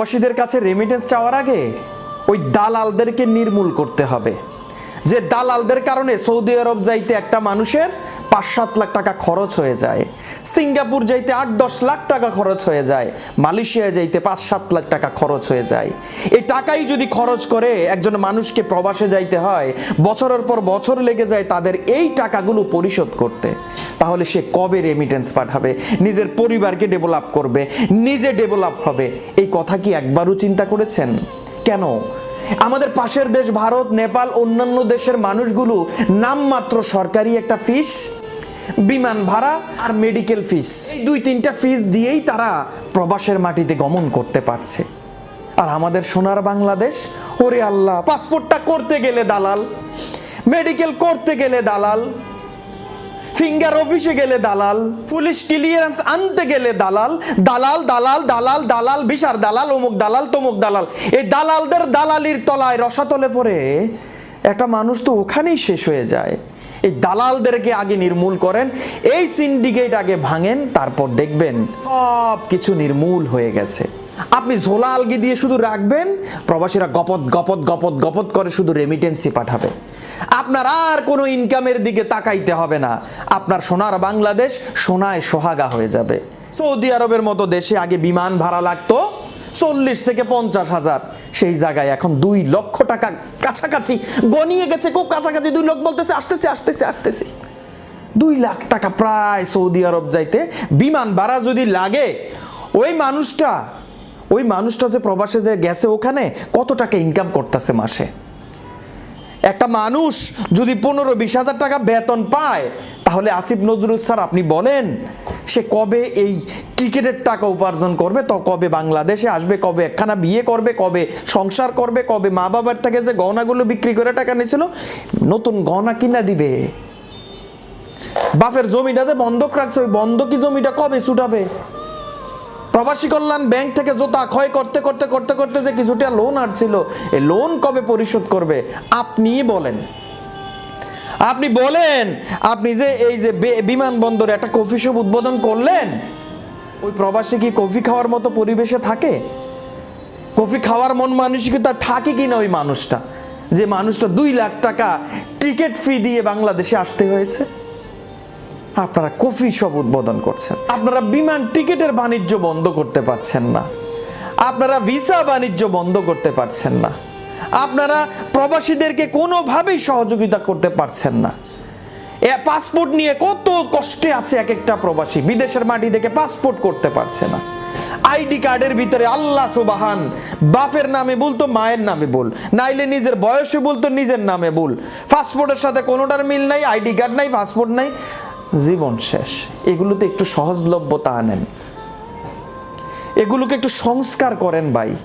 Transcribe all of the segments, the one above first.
প্রবাসীদের কাছে রেমিটেন্স চাওয়ার আগে ওই দালালদেরকে নির্মূল করতে হবে। যে দালালদের কারণে সৌদি আরব যাইতে একটা মানুষের পাঁচ সাত লাখ টাকা খরচ হয়ে যায়। সিঙ্গাপুর যাইতে আট দশ লাখ টাকা খরচ হয়ে যায়। মালয়েশিয়া যাইতে পাঁচ সাত লাখ টাকা খরচ হয়ে যায়। এই টাকাই যদি খরচ করে একজন মানুষকে প্রবাসে যাইতে হয়, বছরের পর বছর লেগে যায় তাদের এই টাকাগুলো পরিশোধ করতে। তাহলে সে কবে রেমিটেন্স পাঠাবে? নিজের পরিবারকে ডেভেলপ করবে, নিজে ডেভেলপ হবে। এই কথা কি একবারও চিন্তা করেছেন? কেন? আমাদের পাশের দেশ ভারত, নেপাল, অন্যান্য দেশের মানুষগুলো নামমাত্র সরকারি একটা ফিস বিমান ভাড়া আর মেডিকেল ফিস এই দুই তিনটা ফিস দিয়েই তারা প্রবাসের মাটিতে গমন করতে পারছে। আর আমাদের সোনার বাংলাদেশ, ওরে আল্লাহ পাসপোর্টটা করতে গেলে দালাল মেডিকেল করতে গেলে দালাল ফিঙ্গার অফিসে গেলে দালাল, পুলিশ ক্লিয়ারেন্স আনতে গেলে দালাল দালাল দালাল দালাল দালাল, বিশার দালাল, অমুক দালাল, তমুক দালাল। এই দালালদের দালালির তলায় রসাতলে পড়ে একটা মানুষ তো ওখানেই শেষ হয়ে যায়। এই দালালদেরকে আগে নির্মূল করেন, এই সিন্ডিকেট আগে ভাঙেন, তারপর দেখবেন সব কিছু নির্মূল হয়ে গেছে। আপনি ঝোলা আলগি দিয়ে শুধু রাখবেন, প্রবাসীরা গপত গপত গপত গপত করে শুধু রেমিটেন্সি পাঠাবে। আপনার আর কোনো ইনকামের দিকে তাকাইতে হবে না। আপনার সোনার বাংলাদেশ সোনায় সোহাগা হয়ে যাবে। সৌদি আরবের মতো দেশে আগে বিমান ভাড়া লাগতো চল্লিশ থেকে পঞ্চাশ হাজার। সেই জায়গায় এখন দুই লক্ষ টাকা কাছাকাছি গনিয়ে গেছে, খুব কাছাকাছি। দুই লক্ষ বলতেছে, আসতেছে আসতেছে আসতেছে। দুই লাখ টাকা প্রায় সৌদি আরব যাইতে। বিমান ভাড়া যদি লাগে, ওই মানুষটা ওই মানুষটা যে প্রবাসে যে গেছে ওখানে কত টাকা ইনকাম করতেছে মাসে? একটা মানুষ যদি পনেরো বিশ হাজার টাকা বেতন পায়, তাহলে আসিফ নজরুল স্যার আপনি বলেন, সে কবে এই টিকিটের টাকা উপার্জন করবে? তো কবে বাংলাদেশে আসবে? কবে একখানা বিয়ে করবে? কবে সংসার করবে? কবে মা বাবার থেকে যে গহনাগুলো বিক্রি করে টাকা নিয়েছিল, নতুন গহনা কিনা দিবে? বাপের জমিটাতে বন্ধক রাখছে, ওই বন্ধকি জমিটা কবে ছুটাবে? প্রবাসী কল্যাণ ব্যাংক থেকে জোতা ক্ষয় করতে করতে করতে করতে যে কিছুটা লোন আসছিল, এই লোন কবে পরিশোধ করবে, আপনি বলেন। আপনি বলেন, আপনি যে এই যে বিমানবন্দরে একটা কফি শপ উদ্বোধন করলেন, ওই প্রবাসী কি কফি খাওয়ার মতো পরিবেশে থাকে? কফি খাওয়ার মন মানসিকতা থাকে কি না ওই মানুষটা, যে মানুষটা দুই লাখ টাকা টিকিট ফি দিয়ে বাংলাদেশে আসতে হয়েছে? আপনারা কফি শপ উদ্বোধন করছেন। আপনারা বিমান টিকিটের বাণিজ্য বন্ধ করতে পারছেন না। আপনারা ভিসা বাণিজ্য বন্ধ করতে পারছেন না। আপনারা প্রবাসীদেরকে কোনোভাবেই সহযোগিতা করতে পারছেন না। পাসপোর্ট নিয়ে কত কষ্টে আছে এক একটা প্রবাসী বিদেশের মাটি থেকে পাসপোর্ট করতে পারছে না। আইডি কার্ডের ভিতরে আল্লাহ সুবাহান, বাপের নামে বলতো মায়ের নামে বল, নাইলে নিজের বয়সে বলতো নিজের নামে বল। পাসপোর্টের সাথে কোনোটার মিল নাই, আইডি কার্ড নাই, পাসপোর্ট নাই। জীবন শেষ। এগুলোতে একটু সহজলভ্যতা আনেন। এগুলোকে একটু সংস্কার করেন ভাই।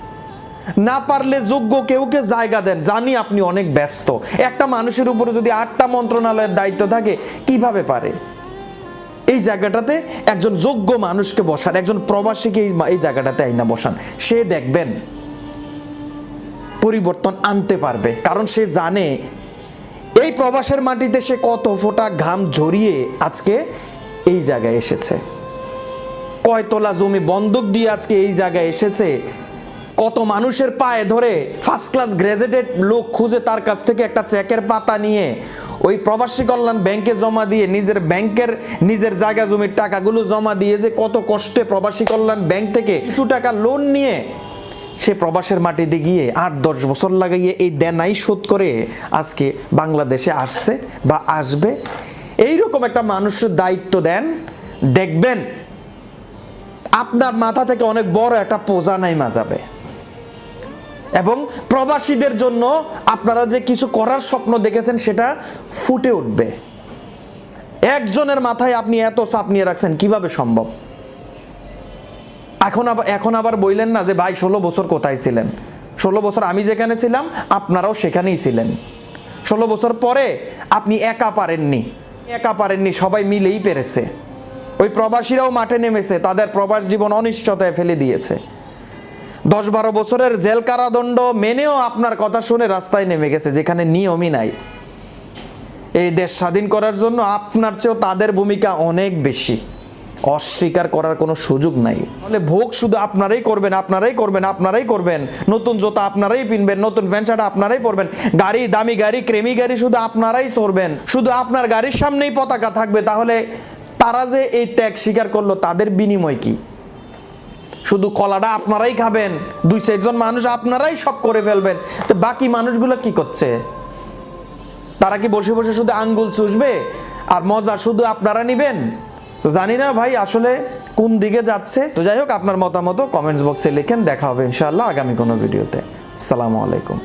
না পারলে যোগ্য কেউকে জায়গা দেন। জানি আপনি অনেক ব্যস্ত। একটা মানুষের উপরে যদি আটটা মন্ত্রণালয়ের দায়িত্ব থাকে, কীভাবে পারে? এই জায়গাটাতে একজন যোগ্য মানুষকে বসান। একজন প্রবাসীকে এই জায়গাটাতে আইনা বসান। সে দেখবেন পরিবর্তন আনতে পারবে। কারণ সে জানে এই প্রবাসের মাটিতে সে কত ফোঁটা ঘাম ঝরিয়ে আজকে এই জায়গায় এসেছে? কয় তোলা জমি বন্ধক দিয়ে আজকে এই জায়গায় এসেছে? কত মানুষের পায়ে ধরে ফার্স্ট ক্লাস গ্রাজুয়েটেড লোক খুঁজে তার কাছ থেকে একটা চেকের পাতা নিয়ে ওই প্রবাসী কল্যাণ ব্যাংকে জমা দিয়ে নিজের ব্যাংকের নিজের জায়গা জমির টাকাগুলো জমা দিয়ে যে কত কষ্টে প্রবাসী কল্যাণ ব্যাংক থেকে কিছু টাকা লোন নিয়ে সে প্রবাসের মাটিতে গিয়ে আট দশ বছর লাগাইয়ে এই দেনাই শোধ করে আজকে বাংলাদেশে আসছে বা আসবে। এইরকম একটা মানুষের দায়িত্ব দেন। দেখবেন, আপনার মাথা থেকে অনেক বড় একটা পোজা নাইমা যাবে। এবং প্রবাসীদের জন্য আপনারা যে কিছু করার স্বপ্ন দেখেছেন, সেটা ফুটে উঠবে। একজনের মাথায় আপনি এত চাপ নিয়ে রাখছেন, কীভাবে সম্ভব? এখন আবার এখন আবার বললেন না যে, ভাই, ষোলো বছর কোথায় ছিলেন? ষোলো বছর আমি যেখানে ছিলাম, আপনারাও সেখানেই ছিলেন। ষোলো বছর পরে আপনি একা পারেননি। একা পারেননি, সবাই মিলেই পেরেছে। ওই প্রবাসীরাও মাঠে নেমেছে, তাদের প্রবাস জীবন অনিশ্চয়তায় ফেলে দিয়েছে। দশ বারো বছরের জেল কারাদণ্ড মেনেও আপনার কথা শুনে রাস্তায় নেমে গেছে, যেখানে নিয়মই নাই। এই দেশ স্বাধীন করার জন্য আপনার চেয়েও তাদের ভূমিকা অনেক বেশি। অস্বীকার করার কোনো সুযোগ নাই। তাহলে ভোগ শুধু আপনারাই করবেন আপনারাই করবেন আপনারাই করবেন। নতুন জুতা আপনারাই কিনবেন নতুন প্যান্ট শার্ট আপনারাই পরবেন। গাড়ি, দামি গাড়ি, ক্রেমি গাড়ি শুধু আপনারাই চড়বেন শুধু আপনার গাড়ির সামনেই পতাকা থাকবে। তাহলে তারা যে এই ত্যাগ স্বীকার করল, তাদের বিনিময় কি? শুধু কলাটা আপনারাই খাবেন, দুই চারজন মানুষ আপনারাই শখ করে ফেলবেন। তো বাকি মানুষগুলো কি করছে? তারা কি বসে বসে শুধু আঙ্গুল চুষবে? আর মজা শুধু আপনারা নিবেন? তো জানি না ভাই আসলে কোন দিকে যাচ্ছে। তো যাই হোক, আপনার মতামত কমেন্টস বক্সে লিখেন, দেখা হবে ইনশাআল্লাহ আগামী কোনো ভিডিওতে। আসসালামু আলাইকুম।